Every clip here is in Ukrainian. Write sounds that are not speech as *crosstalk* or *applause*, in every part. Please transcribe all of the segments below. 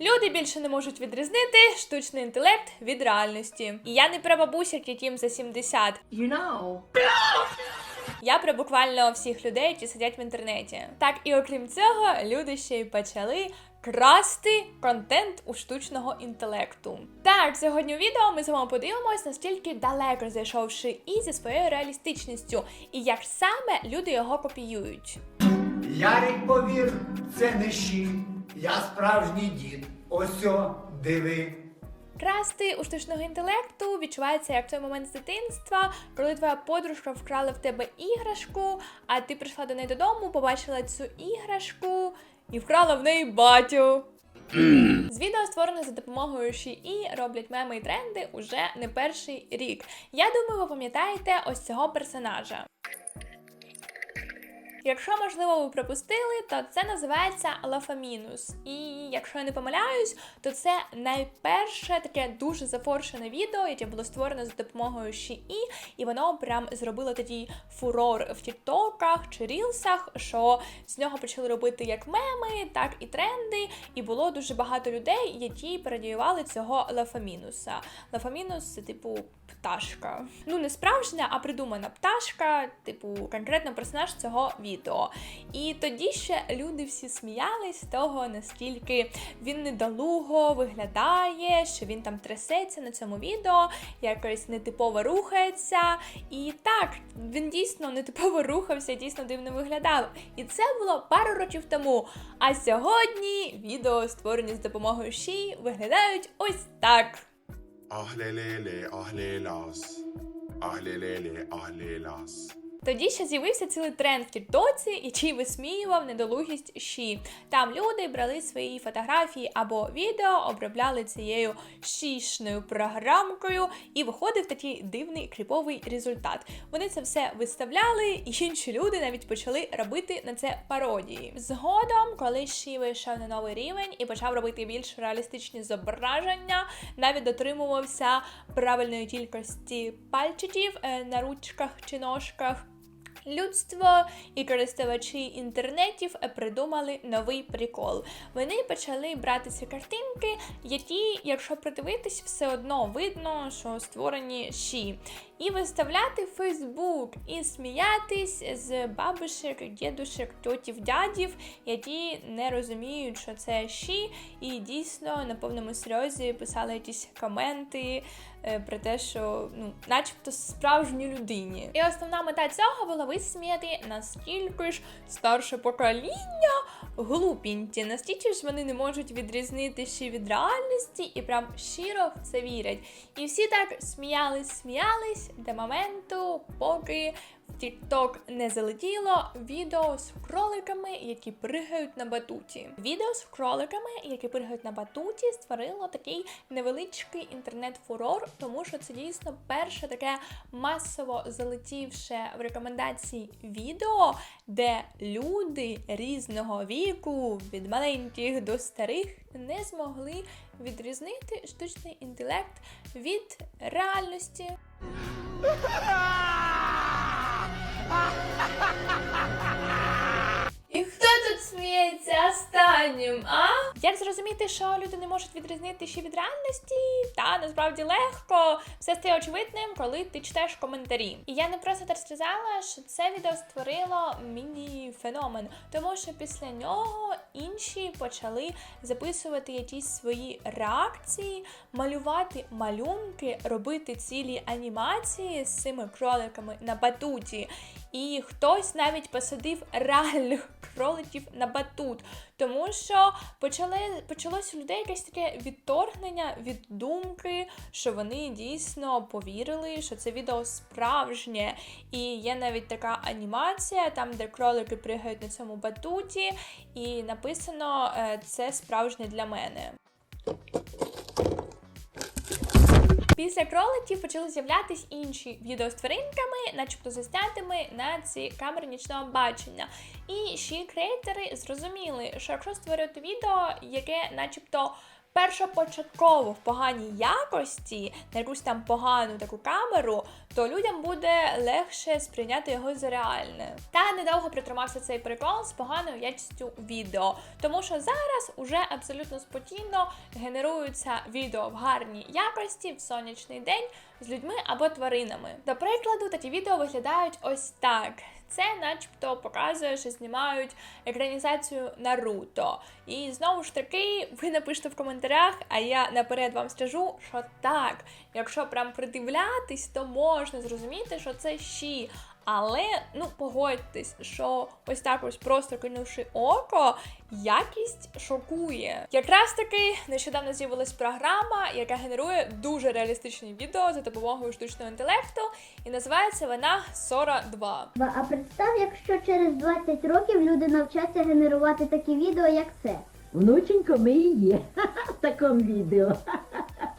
Люди більше не можуть відрізнити штучний інтелект від реальності. І я не про бабусяк, яким за 70. You know. Я про буквально всіх людей, які сидять в інтернеті. Так, і окрім цього, люди ще й почали красти контент у штучного інтелекту. Так, сьогодні у відео ми з вами подивимось, наскільки далеко зайшовши і зі своєю реалістичністю, і як саме люди його копіюють. Ярик повір, це не щі. Я справжній дід. Осьо, диви. Красти у штучного інтелекту відчувається як той момент з дитинства, коли твоя подружка вкрала в тебе іграшку, а ти прийшла до неї додому, побачила цю іграшку і вкрала в неї батю. З відео створене за допомогою ШІІ роблять меми і тренди уже не перший рік. Я думаю, ви пам'ятаєте ось цього персонажа. Якщо, можливо, ви пропустили, то це називається Лафамінус. І якщо я не помиляюсь, то це найперше таке дуже зафоршене відео, яке було створено за допомогою ШІІ, і воно прям зробило тоді фурор в тіктоках чи рілсах, що з нього почали робити як меми, так і тренди. І було дуже багато людей, які пародіювали цього Лафамінуса. Лафамінус це типу пташка. Ну, не справжня, а придумана пташка, типу, конкретно персонаж цього відео. І тоді ще люди всі сміялись з того, наскільки він недолуго виглядає, що він там трясеться на цьому відео, якось нетипово рухається. І так, він дійсно нетипово рухався, дійсно дивно виглядав. І це було пару років тому. А сьогодні відео, створені з допомогою Ші, виглядають ось так. Ahlelele, ahlelas. Ahlelele, ahlelas. Тоді ще з'явився цілий тренд в Тіктоці, який висміював недолугість щі. Там люди брали свої фотографії або відео, обробляли цією щішною програмкою, і виходив такий дивний кріповий результат. Вони це все виставляли, і інші люди навіть почали робити на це пародії. Згодом, коли Ші вийшов на новий рівень і почав робити більш реалістичні зображення, навіть дотримувався правильної кількості пальчиків е, на ручках чи ножках. Людство і користувачі інтернетів придумали новий прикол. Вони почали брати ці картинки, які, якщо придивитись, все одно видно, що створені ші, і виставляти Фейсбук, і сміятись з бабушек, дідушек, тьотів, дядів, які не розуміють, що це ші, і дійсно на повному серйозі писали якісь коменти про те, що ну, начебто справжній людині. І основна мета цього була висміяти наскільки ж старше покоління глупіньті, настільки ж вони не можуть відрізнити ще від реальності і прям щиро в це вірять. І всі так сміялись, сміялись до моменту, поки TikTok не залетіло відео з кроликами, які пригають на батуті. Відео з кроликами, які пригають на батуті, створило такий невеличкий інтернет-фурор, тому що це дійсно перше таке масово залетівше в рекомендації відео, де люди різного віку, від маленьких до старих, не змогли відрізнити штучний інтелект від реальності. *laughs* І хто тут сміється останнім, а? Як зрозуміти, що люди не можуть відрізнити ще від реальності? Та насправді легко. Все стає очевидним, коли ти читаєш коментарі. І я не просто так сказала, що це відео створило міні-феномен, тому що після нього інші почали записувати якісь свої реакції, малювати малюнки, робити цілі анімації з цими кроликами на батуті. І хтось навіть посадив реальних кроликів на батут, тому що почали, почалось у людей якесь таке відторгнення від думки, що вони дійсно повірили, що це відео справжнє. І є навіть така анімація, там, де кролики пригають на цьому батуті, і написано е, це справжнє для мене. Після кроликів почали з'являтись інші відео начебто заснятими на ці камери нічного бачення. І ще креатори зрозуміли, що якщо створити відео, яке начебто першопочатково в поганій якості, на якусь там погану таку камеру, то людям буде легше сприйняти його за реальне. Та недовго притримався цей прикол з поганою якістю відео, тому що зараз уже абсолютно спокійно генеруються відео в гарній якості в сонячний день з людьми або тваринами. До прикладу, такі відео виглядають ось так. Це начебто показує, що знімають екранізацію Наруто. І знову ж таки, ви напишете в коментарях, а я наперед вам скажу, що так, якщо прям придивлятись, то можна зрозуміти, що це щі. Але ну погодьтесь, що ось так ось просто кинувши око, якість шокує. Якраз таки нещодавно з'явилась програма, яка генерує дуже реалістичні відео за допомогою штучного інтелекту, і називається вона Сора 2. А представ, якщо через 20 років люди навчаться генерувати такі відео, як це. Внученько, ми і є *laughs* в такому відео.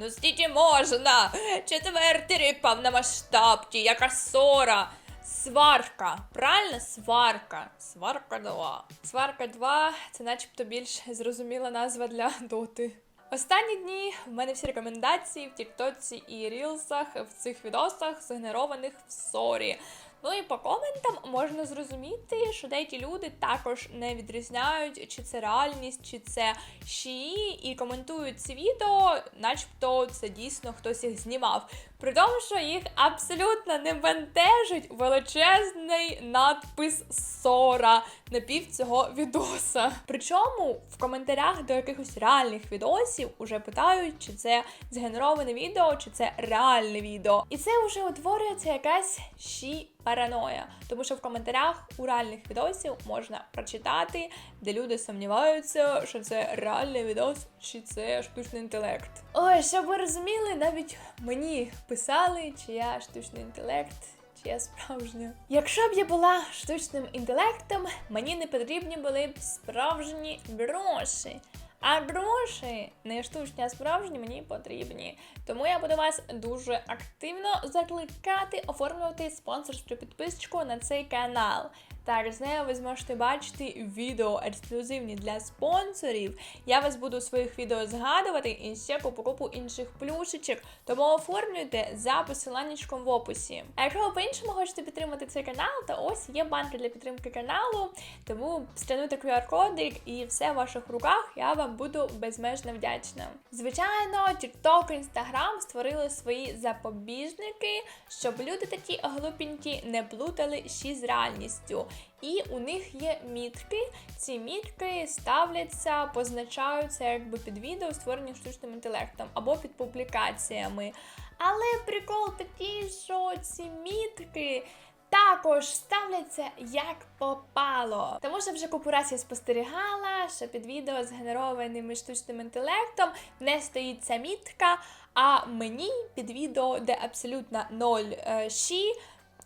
Ну стільки можна! Четвертий повномасштабки, яка сора. Сварка, правильно? Сварка. Сварка 2. Сварка 2 це начебто більш зрозуміла назва для *laughs* доти. Останні дні в мене всі рекомендації в Тіктоці і Рілсах в цих відосах згенерованих в сорі. Ну і по коментам можна зрозуміти, що деякі люди також не відрізняють, чи це реальність, чи це шиї, і коментують ці відео, начебто це дійсно хтось їх знімав. При тому, що їх абсолютно не бентежить величезний надпис Сора на пів цього відоса. Причому в коментарях до якихось реальних відосів уже питають, чи це згенероване відео, чи це реальне відео. І це вже утворюється якась ші параноя. Тому що в коментарях у реальних відосів можна прочитати, де люди сумніваються, що це реальний відос, чи це штучний інтелект. Ой, щоб ви розуміли, навіть мені писали, чи я штучний інтелект. Чи я справжня? Якщо б я була штучним інтелектом, мені не потрібні були б справжні гроші. А гроші не штучні, а справжні мені потрібні. Тому я буду вас дуже активно закликати оформлювати спонсорську підписку на цей канал. Так, з нею ви зможете бачити відео ексклюзивні для спонсорів. Я вас буду у своїх відео згадувати і ще купу купу інших плюшечок. Тому оформлюйте за посиланнячком в описі. А якщо ви по-іншому хочете підтримати цей канал, то ось є банки для підтримки каналу. Тому скануйте QR-кодик і все в ваших руках. Я вам буду безмежно вдячна. Звичайно, TikTok, Instagram створили свої запобіжники, щоб люди такі глупенькі не плутали ще з реальністю. І у них є мітки. Ці мітки ставляться, позначаються якби під відео, створені штучним інтелектом або під публікаціями. Але прикол такий, що ці мітки також ставляться як попало. Тому що вже купу спостерігала, що під відео згенерованими штучним інтелектом не стоїть ця мітка, а мені під відео, де абсолютно ноль е, ші,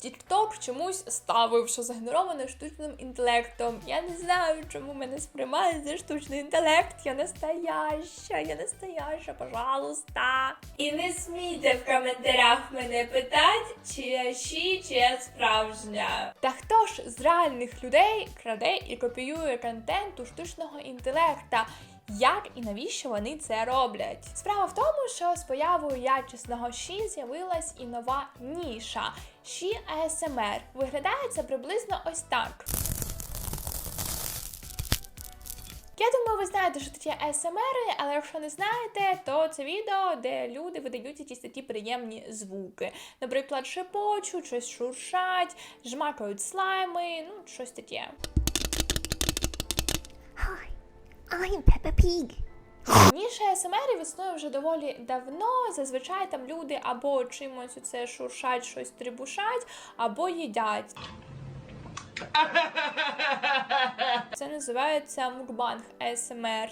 TikTok чомусь ставив, що згенероване штучним інтелектом. Я не знаю, чому мене сприймають за штучний інтелект. Я настояща, я настояща, пожалуйста. І не смійте в коментарях мене питати, чи я щі, чи я справжня. Та хто ж з реальних людей краде і копіює контент у штучного інтелекта? Як і навіщо вони це роблять? Справа в тому, що з появою якісного ші з'явилась і нова ніша ші ASMR. Виглядає це приблизно ось так. Я думаю, ви знаєте, що таке ASMR, але якщо не знаєте, то це відео, де люди видають якісь такі приємні звуки. Наприклад, шепочуть, щось шуршать, жмакають слайми, ну щось таке. Hi, I'm Peppa Pig. Ніша АСМР існує вже доволі давно. Зазвичай там люди або чимось це шуршать, щось трибушать, або їдять. *laughs* Це називається мукбанг АСМР.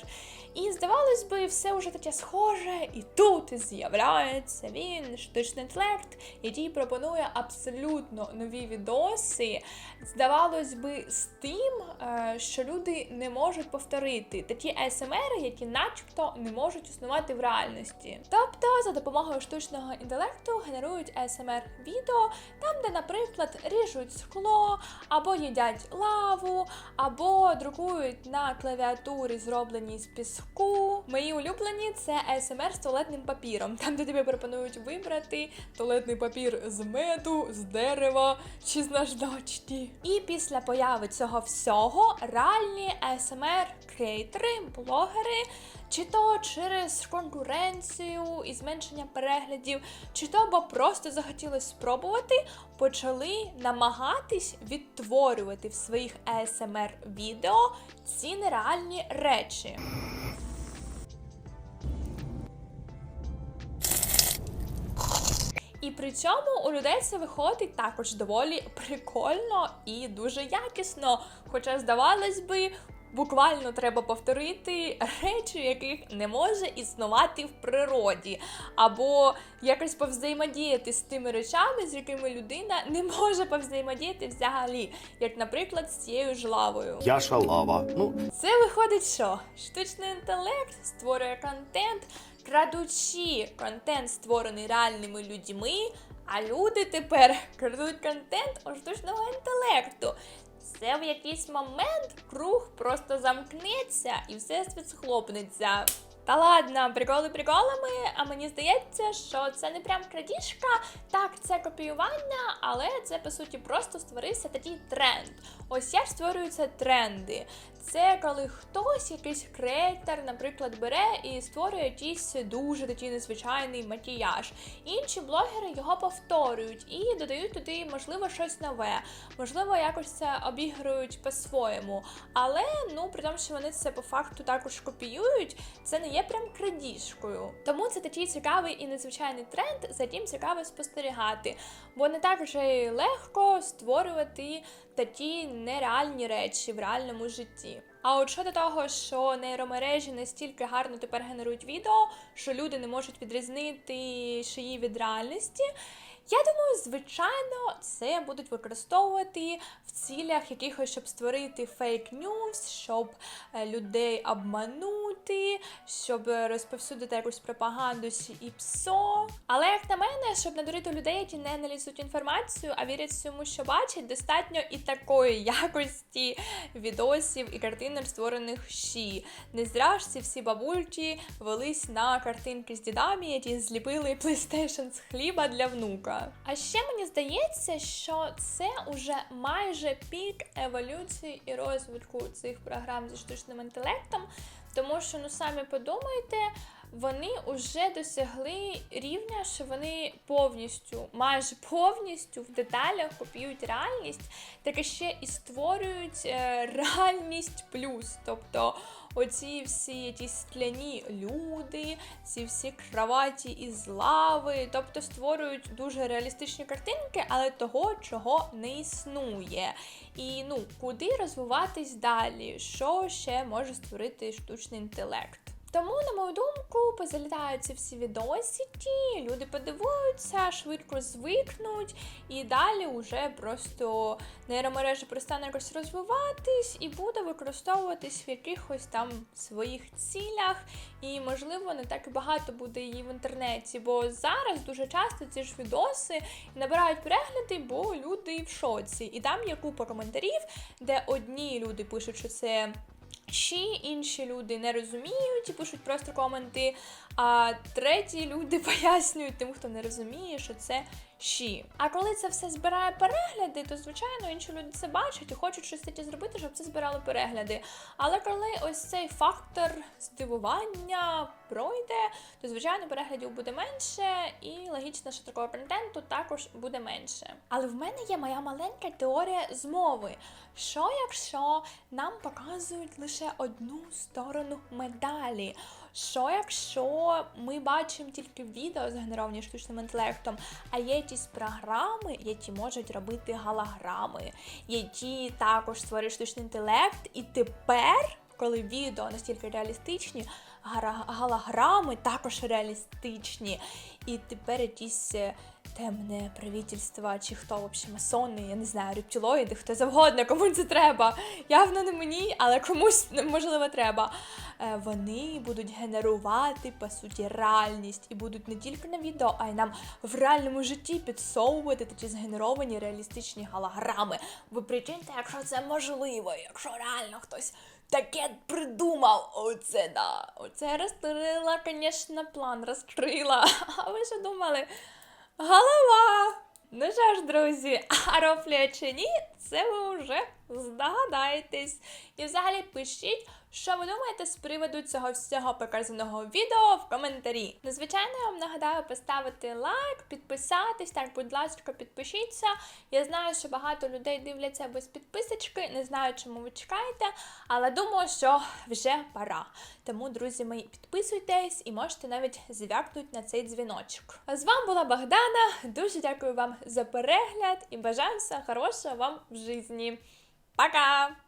І здавалось би, все вже таке схоже, і тут з'являється він, штучний інтелект, який пропонує абсолютно нові відоси. Здавалось би, з тим, е, що люди не можуть повторити такі АСМР, які начебто не можуть існувати в реальності. Тобто, за допомогою штучного інтелекту генерують АСМР відео, там, де, наприклад, ріжуть скло, або їдять лаву, або друкують на клавіатурі, зроблені з піску. Мої улюблені це АСМР з туалетним папіром, там де тобі пропонують вибрати туалетний папір з меду, з дерева чи з наждачки. І після появи цього всього реальні АСМР креатори, блогери, чи то через конкуренцію і зменшення переглядів, чи то бо просто захотіли спробувати, почали намагатись відтворювати в своїх ASMR відео ці нереальні речі. При цьому у людей це виходить також доволі прикольно і дуже якісно. Хоча, здавалось би, буквально треба повторити речі, яких не може існувати в природі, або якось повзаємодіяти з тими речами, з якими людина не може повзаємодіяти взагалі, як, наприклад, з цією ж лавою. Я шалава. Ну, Це виходить, що штучний інтелект створює контент, крадучи контент, створений реальними людьми, а люди тепер *laughs* крадуть контент штучного інтелекту. Це в якийсь момент круг просто замкнеться і все схлопнеться. Та ладно, приколи приколами, а мені здається, що це не прям крадіжка, так, це копіювання, але це по суті просто створився такий тренд. Ось як створюються тренди. Це коли хтось, якийсь креатор, наприклад, бере і створює якийсь дуже такий незвичайний макіяж. Інші блогери його повторюють і додають туди, можливо, щось нове, можливо, якось це обігрують по-своєму. Але ну при тому, що вони це по факту також копіюють, це не є прям крадіжкою. Тому це такий цікавий і незвичайний тренд, за яким цікаво спостерігати. Бо не так вже легко створювати такі нереальні речі в реальному житті. А от щодо того, що нейромережі настільки гарно тепер генерують відео, що люди не можуть відрізнити шиї від реальності. Я думаю, звичайно, це будуть використовувати в цілях якихось, щоб створити фейк ньюс, щоб е, людей обманути, щоб розповсюдити якусь пропаганду і ПСО. Але як на мене, щоб надурити людей, які не аналізують інформацію, а вірять всьому, що бачать, достатньо і такої *laughs* якості відосів і картинок, створених щі. Не зря ж ці всі бабульки велись на картинки з дідами, які зліпили PlayStation з хліба для внука. А ще мені здається, що це уже майже пік еволюції і розвитку цих програм зі штучним інтелектом, тому що ну самі подумайте. Вони вже досягли рівня, що вони повністю, майже повністю в деталях копіюють реальність, так і ще і створюють е, реальність плюс. Тобто оці всі ті скляні люди, ці всі кроваті із лави, тобто створюють дуже реалістичні картинки, але того, чого не існує. І ну, куди розвиватись далі? Що ще може створити штучний інтелект? Тому, на мою думку, позалітаються всі відосики, люди подивуються, швидко звикнуть, і далі вже просто нейромережа перестане якось розвиватись і буде використовуватись в якихось там своїх цілях. І, можливо, не так багато буде її в інтернеті. Бо зараз дуже часто ці ж відоси набирають перегляди, бо люди в шоці. І там є купа коментарів, де одні люди пишуть, що це. Ще інші люди не розуміють і пишуть просто коменти, а треті люди *laughs* пояснюють тим, хто не розуміє, що це щі. А коли це все збирає перегляди, то звичайно інші люди це бачать і хочуть щось таке зробити, щоб це збирало перегляди. Але коли ось цей фактор здивування пройде, то звичайно переглядів буде менше, і логічно, що такого контенту також буде менше. Але в мене є моя маленька теорія змови. Що якщо нам показують лише одну сторону медалі? Що якщо ми бачимо тільки відео згенеровані штучним інтелектом, а є якісь програми, які можуть робити голограми, які також створює штучний інтелект, і тепер, коли відео настільки реалістичні, голограми також реалістичні, і тепер якісь е, темне правительство, чи хто взагалі масони, я не знаю, рептилоїди, хто завгодно, кому це треба. Явно не мені, але комусь можливо треба. Е, Вони будуть генерувати по суті реальність і будуть не тільки на відео, а й нам в реальному житті підсовувати такі згенеровані реалістичні голограми. Ви прикиньте, якщо це можливо, якщо реально хтось таке придумав. Оце да. Оце розкрила, звісно, план розкрила. *laughs* А ви що думали? Голова! Ну що ж, друзі, *laughs* а рофлі чи ні, це ви вже здогадаєтесь. І взагалі пишіть, що ви думаєте з приводу цього всього показаного відео в коментарі. Ну, звичайно, я вам нагадаю поставити лайк, підписатись. Так, будь ласка, підпишіться. Я знаю, що багато людей дивляться без підписочки, не знаю, чому ви чекаєте, але думаю, що вже пора. Тому, друзі мої, підписуйтесь і можете навіть звякнути на цей дзвіночок. З вами була Богдана. Дуже дякую вам за перегляд і бажаю всього хорошого вам в житті. Пока!